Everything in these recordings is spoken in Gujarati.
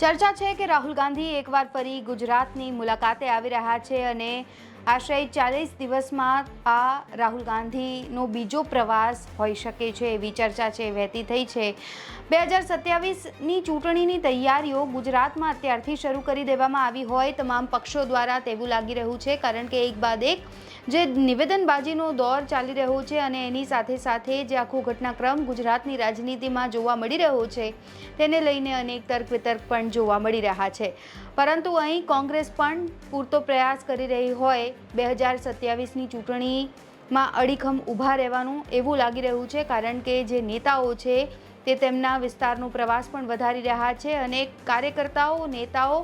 ચર્ચા છે કે રાહુલ ગાંધી એકવાર ફરી ગુજરાતની મુલાકાતે આવી રહ્યા છે અને આશરે ચાલીસ દિવસમાં આ રાહુલ ગાંધીનો બીજો પ્રવાસ હોઈ શકે છે એવી ચર્ચા છે, વહેતી થઈ છે. બે હજાર સત્યાવીસની ચૂંટણીની તૈયારીઓ ગુજરાતમાં અત્યારથી શરૂ કરી દેવામાં આવી હોય. તમામ પક્ષો દ્વારા તેવું લાગી રહ્યું છે, કારણ કે એક બાદ એક જે નિવેદનબાજીનો દોર ચાલી રહ્યો છે અને એની સાથે સાથે જે આખો ઘટનાક્રમ ગુજરાતની રાજનીતિમાં જોવા મળી રહ્યો છે, તેને લઈને અનેક તર્ક વિતર્ક પણ જોવા મળી રહ્યા છે. પરંતુ અહીં કોંગ્રેસ પણ પૂરતો પ્રયાસ કરી રહી હોય, બે હજાર સત્યાવીસની ચૂંટણીમાં અડીખમ ઊભા રહેવાનું એવું લાગી રહ્યું છે, કારણ કે જે નેતાઓ છે તે તેમના વિસ્તારનો પ્રવાસ પણ વધારી રહ્યા છે અને કાર્યકર્તાઓ, નેતાઓ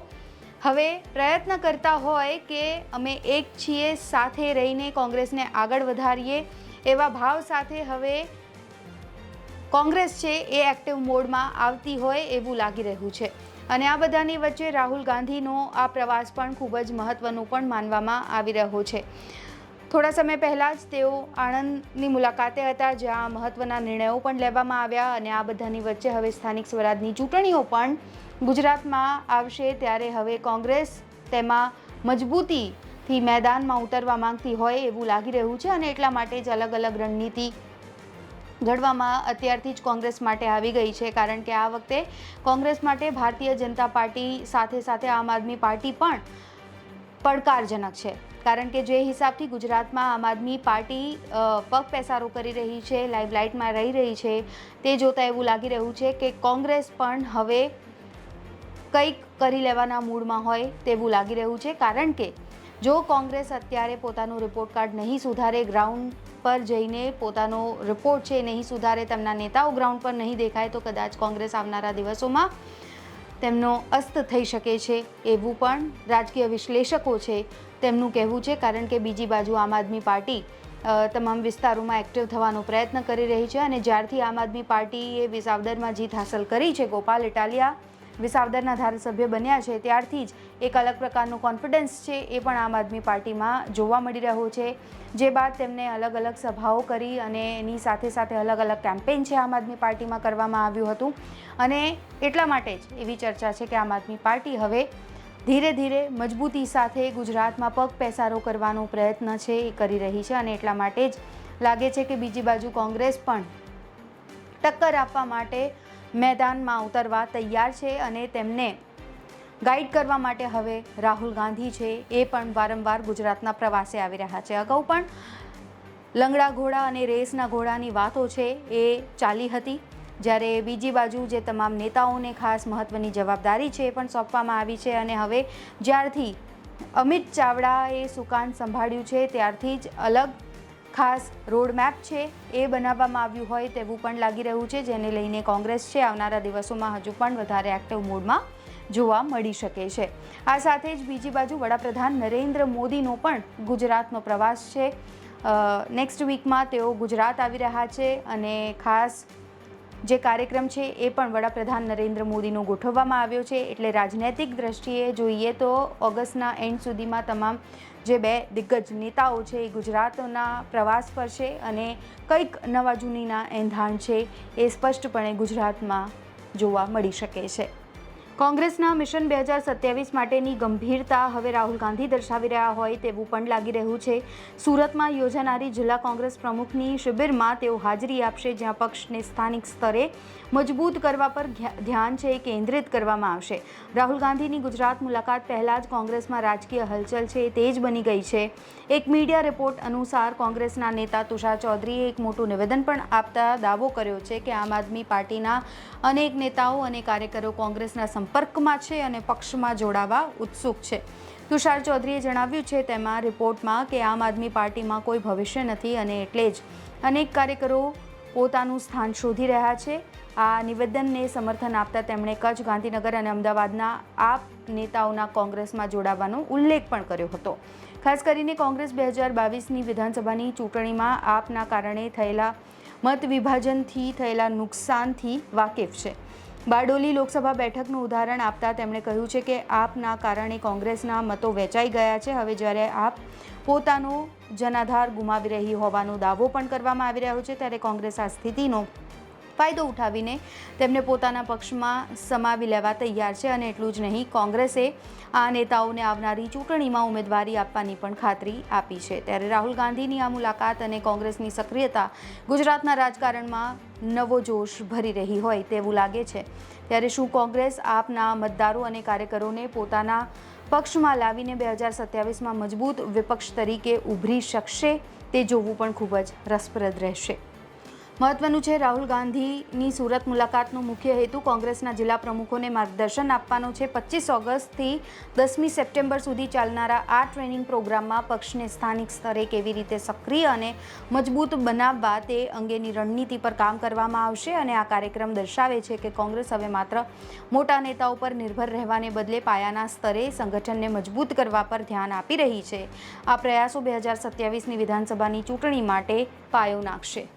હવે પ્રયત્ન કરતા હોય કે અમે એક છીએ, સાથે રહીને કોંગ્રેસને આગળ વધારીએ, એવા ભાવ સાથે હવે કોંગ્રેસ છે એ એક્ટિવ મોડમાં આવતી હોય એવું લાગી રહ્યું છે. અને આ બધાની વચ્ચે રાહુલ ગાંધીનો આ પ્રવાસ પણ ખૂબ જ મહત્ત્વનો પણ માનવામાં આવી રહ્યો છે. થોડા સમય પહેલાં જ તેઓ આણંદની મુલાકાતે હતા, જ્યાં મહત્ત્વના નિર્ણયો પણ લેવામાં આવ્યા અને આ બધાની વચ્ચે હવે સ્થાનિક સ્વરાજની ચૂંટણીઓ પણ ગુજરાતમાં આવશે ત્યારે હવે કોંગ્રેસ તેમાં મજબૂતીથી મેદાનમાં ઉતરવા માંગતી હોય એવું લાગી રહ્યું છે અને એટલા માટે જ અલગ અલગ રણનીતિ ઘડવામાં અત્યારથી જ કોંગ્રેસ માટે આવી ગઈ છે, કારણ કે આ વખતે કોંગ્રેસ માટે ભારતીય જનતા પાર્ટી સાથે સાથે આમ આદમી પાર્ટી પણ પડકારજનક છે. કારણ કે જે હિસાબથી ગુજરાતમાં આમ આદમી પાર્ટી પગ પેસારો કરી રહી છે, લાઈવ લાઇટમાં રહી રહી છે, તે જોતાં એવું લાગી રહ્યું છે કે કોંગ્રેસ પણ હવે કંઈક કરી લેવાના મૂડમાં હોય તેવું લાગી રહ્યું છે. કારણ કે જો કોંગ્રેસ અત્યારે પોતાનું રિપોર્ટ કાર્ડ નહીં સુધારે ગ્રાઉન્ડ પર જઈને પોતાનો રિપોર્ટ છે નહીં સુધારે, તેમના નેતાઓ ગ્રાઉન્ડ પર નહીં દેખાય, તો કદાચ કોંગ્રેસ આવનારા દિવસોમાં તેમનો અસ્ત થઈ શકે છે એવું પણ રાજકીય વિશ્લેષકો છે તેમનું કહેવું છે. કારણ કે બીજી બાજુ આમ આદમી પાર્ટી તમામ વિસ્તારોમાં એક્ટિવ થવાનો પ્રયત્ન કરી રહી છે અને જ્યારથી આમ આદમી પાર્ટીએ વિસાવદરમાં જીત હાંસલ કરી છે, ગોપાલ ઇટાલિયા વિસાવદરના ધારાસભ્ય બન્યા છે, ત્યારથી જ એક અલગ પ્રકારનો કોન્ફિડન્સ છે એ પણ આમ આદમી પાર્ટીમાં જોવા મળી રહ્યો છે. જે બાદ તેમને અલગ અલગ સભાઓ કરી અને એની સાથે સાથે અલગ અલગ કેમ્પેઇન છે આમ આદમી પાર્ટીમાં કરવામાં આવ્યું હતું. અને એટલા માટે જ એવી ચર્ચા છે કે આમ આદમી પાર્ટી હવે ધીરે ધીરે મજબૂતી સાથે ગુજરાતમાં પગ પેસારો કરવાનો પ્રયત્ન છે એ કરી રહી છે અને એટલા માટે જ લાગે છે કે બીજી બાજુ કોંગ્રેસ પણ ટક્કર આપવા માટે મેદાનમાં ઉતરવા તૈયાર છે અને તેમને ગાઈડ કરવા માટે હવે રાહુલ ગાંધી છે. એ પણ વારંવાર ગુજરાતના પ્રવાસે આવી રહ્યા છે. અગાઉ પણ લંગડા ઘોડા અને રેસના ઘોડાની વાતો છે એ ચાલી હતી. જ્યારે બીજી બાજુ જે તમામ નેતાઓને ખાસ મહત્ત્વની જવાબદારી છે એ પણ સોંપવામાં આવી છે અને હવે જ્યારથી અમિત ચાવડાએ સુકાન સંભાળ્યું છે, ત્યારથી જ અલગ ખાસ રોડમેપ છે એ બનાવવામાં આવ્યું હોય તેવું પણ લાગી રહ્યું છે, જેને લઈને કોંગ્રેસ છે આવનારા દિવસોમાં હજુ પણ વધારે એક્ટિવ મૂડમાં જોવા મળી શકે છે. આ સાથે જ બીજી બાજુ વડાપ્રધાન નરેન્દ્ર મોદીનો પણ ગુજરાતનો પ્રવાસ છે. નેક્સ્ટ વીકમાં તેઓ ગુજરાત આવી રહ્યા છે અને ખાસ જે કાર્યક્રમ છે એ પણ વડાપ્રધાન નરેન્દ્ર મોદીનો ગોઠવવામાં આવ્યો છે. એટલે રાજનૈતિક દ્રષ્ટિએ જોઈએ તો ઓગસ્ટના એન્ડ સુધીમાં તમામ જે બે દિગ્ગજ નેતાઓ છે એ ગુજરાતના પ્રવાસ પર છે અને કંઈક નવા જૂનીના એંધાણ છે એ સ્પષ્ટપણે ગુજરાતમાં જોવા મળી શકે છે. કોંગ્રેસના મિશન બે હજાર સત્યાવીસ માટેની ગંભીરતા હવે રાહુલ ગાંધી દર્શાવી રહ્યા હોય તેવું પણ લાગી રહ્યું છે. સુરતમાં યોજાનારી જિલ્લા કોંગ્રેસ પ્રમુખની શિબિરમાં તેઓ હાજરી આપશે, જ્યાં પક્ષને સ્થાનિક સ્તરે મજબૂત કરવા પર ધ્યાન છે કેન્દ્રિત કરવામાં આવશે. રાહુલ ગાંધીની ગુજરાત મુલાકાત પહેલાં જ કોંગ્રેસમાં રાજકીય હલચલ છે એ તેજ બની ગઈ છે. એક મીડિયા રિપોર્ટ અનુસાર કોંગ્રેસના નેતા તુષાર ચૌધરીએ એક મોટું નિવેદન પણ આપતા દાવો કર્યો છે કે આમ આદમી પાર્ટીના અનેક નેતાઓ અને કાર્યકરો કોંગ્રેસના સંપર્કમાં છે અને પક્ષમાં જોડાવા ઉત્સુક છે. તુષાર ચૌધરીએ જણાવ્યું છે, તેમાં રિપોર્ટમાં કે આમ આદમી પાર્ટીમાં કોઈ ભવિષ્ય નથી અને એટલે જ અનેક કાર્યકરો પોતાનું સ્થાન શોધી રહ્યા છે. આ નિવેદનને સમર્થન આપતા તેમણે કચ્છ, ગાંધીનગર અને અમદાવાદના આપ નેતાઓના કોંગ્રેસમાં જોડાવાનો ઉલ્લેખ પણ કર્યો હતો. ખાસ કરીને કોંગ્રેસ બે હજાર બાવીસની વિધાનસભાની ચૂંટણીમાં આપના કારણે થયેલા મત વિભાજનથી થયેલા નુકસાનથી વાકેફ છે. બારડોલી લોકસભા બેઠકનું ઉદાહરણ આપતા તેમણે કહ્યું છે કે આપના કારણે કોંગ્રેસના મતો વેચાઈ ગયા છે. હવે જ્યારે આપ પોતાનો જનાધાર ગુમાવી રહી હોવાનો દાવો પણ કરવામાં આવી રહ્યો છે, ત્યારે કોંગ્રેસ આ સ્થિતિનો ફાયદો ઉઠાવીને તેમને પોતાના પક્ષમાં સમાવી લેવા તૈયાર છે અને એટલું જ નહીં, કોંગ્રેસે આ નેતાઓને આવનારી ચૂંટણીમાં ઉમેદવારી આપવાની પણ ખાતરી આપી છે. ત્યારે રાહુલ ગાંધીની આ મુલાકાત અને કોંગ્રેસની સક્રિયતા ગુજરાતના રાજકારણમાં નવો જોશ ભરી રહી હોય તેવું લાગે છે. ત્યારે શું કોંગ્રેસ આપના મતદારો અને કાર્યકરોને પોતાના પક્ષમાં લાવીને બે હજાર સત્યાવીસમાં મજબૂત વિપક્ષ તરીકે ઉભરી શકશે તે જોવું પણ ખૂબ જ રસપ્રદ રહેશે. મહત્વનું છે રાહુલ ગાંધીની સુરત મુલાકાતનો મુખ્ય હેતુ કોંગ્રેસના જિલ્લા પ્રમુખોને માર્ગદર્શન આપવાનો છે. પચીસ ઓગસ્ટથી દસમી સપ્ટેમ્બર સુધી ચાલનારા આ ટ્રેનિંગ પ્રોગ્રામમાં પક્ષને સ્થાનિક સ્તરે કેવી રીતે સક્રિય અને મજબૂત બનાવવા તે અંગેની રણનીતિ પર કામ કરવામાં આવશે અને આ કાર્યક્રમ દર્શાવે છે કે કોંગ્રેસ હવે માત્ર મોટા નેતાઓ પર નિર્ભર રહેવાને બદલે પાયાના સ્તરે સંગઠનને મજબૂત કરવા પર ધ્યાન આપી રહી છે. આ પ્રયાસો બે હજાર સત્યાવીસની વિધાનસભાની ચૂંટણી માટે પાયો નાખશે.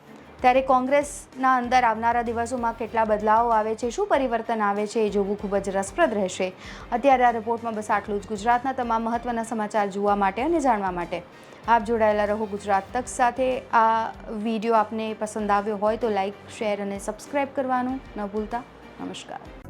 ત્યારે કોંગ્રેસના અંદર આવનારા દિવસોમાં કેટલા બદલાવો આવે છે, શું પરિવર્તન આવે છે એ જોવું ખૂબ જ રસપ્રદ રહેશે. અત્યારે આ રિપોર્ટમાં બસ આટલું જ. ગુજરાતના તમામ મહત્ત્વના સમાચાર જોવા માટે અને જાણવા માટે. આપ જોડાયેલા રહો ગુજરાત તક સાથે. આ વીડિયો આપને પસંદ આવ્યો હોય તો લાઈક, શેર અને સબસ્ક્રાઈબ કરવાનું ન ભૂલતા. નમસ્કાર.